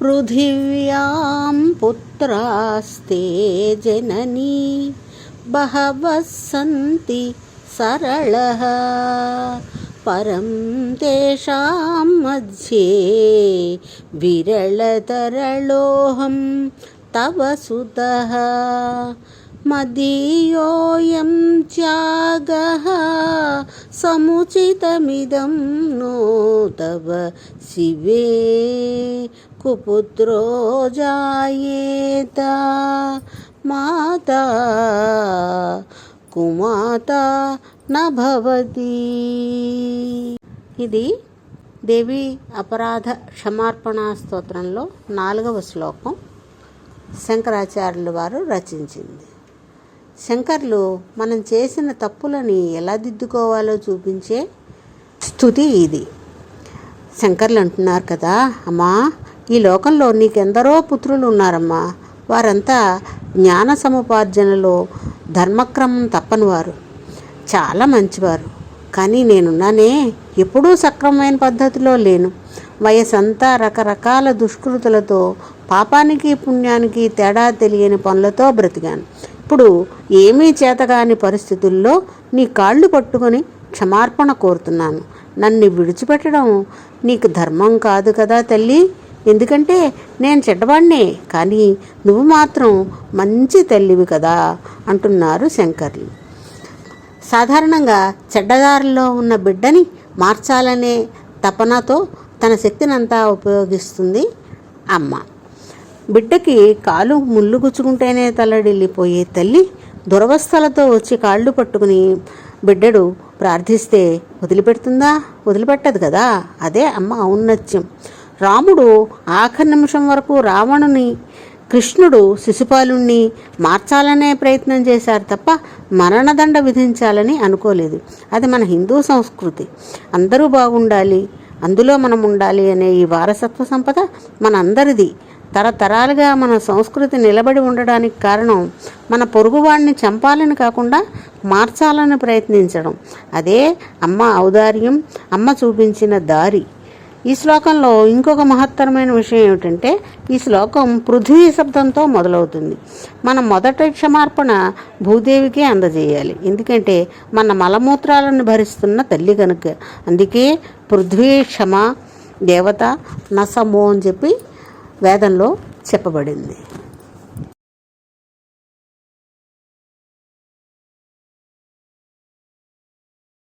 पृथिव्यां पुत्रास्ते जननी बहवः सन्ति सरलः। परं तेषां मध्ये विरलतरलोऽहं तव सुतः। मदीयोऽयं त्यागः समुचितमिदं नो तव शिवे कुपुत्रो जायेत माता కుమాత నభవతి ఇది దేవి అపరాధ క్షమార్పణ స్తోత్రంలో నాలుగవ శ్లోకం శంకరాచార్యులు వారు రచించింది శంకర్లు మనం చేసిన తప్పులని ఎలా దిద్దుకోవాలో చూపించే స్థుతి ఇది. శంకర్లు అంటున్నారు కదా అమ్మా ఈ లోకంలో నీకెందరో పుత్రులు ఉన్నారమ్మా. వారంతా జ్ఞాన సముపార్జనలో ధర్మక్రమం తప్పనివారు. చాలా మంచివారు. కానీ నేనున్నానే ఎప్పుడూ సక్రమమైన పద్ధతిలో లేను. వయసంతా రకరకాల దుష్కృతులతో పాపానికి పుణ్యానికి తేడా తెలియని పనులతో బ్రతికాను. ఇప్పుడు ఏమీ చేతగాని పరిస్థితుల్లో నీ కాళ్ళు పట్టుకొని క్షమార్పణ కోరుతున్నాను. నన్ను విడిచిపెట్టడం నీకు ధర్మం కాదు కదా తల్లి. ఎందుకంటే నేను చెడ్డవాణ్ణే కానీ నువ్వు మాత్రం మంచి తల్లివి కదా అంటున్నారు శంకర్లు. సాధారణంగా చెడ్డదారిలో ఉన్న బిడ్డని మార్చాలనే తపనతో తన శక్తినంతా ఉపయోగిస్తుంది అమ్మ. బిడ్డకి కాలు ముళ్ళు గుచ్చుకుంటేనే తల్లడిల్లిపోయే తల్లి దురవస్థలతో వచ్చి కాళ్ళు పట్టుకుని బిడ్డడు ప్రార్థిస్తే వదిలిపెడుతుందా? వదిలిపెట్టదు కదా? అదే అమ్మ ఔన్నత్యం. రాముడు ఆఖరి నిమిషం వరకు రావణుని కృష్ణుడు శిశుపాలుణ్ణి మార్చాలనే ప్రయత్నం చేశారు తప్ప మరణదండ విధించాలని అనుకోలేదు. అది మన హిందూ సంస్కృతి. అందరూ బాగుండాలి అందులో మనం ఉండాలి అనే ఈ వారసత్వ సంపద మనందరిది. తరతరాలుగా మన సంస్కృతి నిలబడి ఉండడానికి కారణం మన పొరుగువాడిని చంపాలని కాకుండా మార్చాలని ప్రయత్నించడం. అదే అమ్మ ఔదార్యం అమ్మ చూపించిన దారి. ఈ శ్లోకంలో ఇంకొక మహత్తరమైన విషయం ఏమిటంటే ఈ శ్లోకం పృథ్వీ శబ్దంతో మొదలవుతుంది. మన మొదట క్షమార్పణ భూదేవికే అందజేయాలి. ఎందుకంటే మన మలమూత్రాలను భరిస్తున్న తల్లి కనుక అందుకే పృథ్వీ క్షమ దేవత నసమో అని చెప్పి వేదంలో చెప్పబడింది.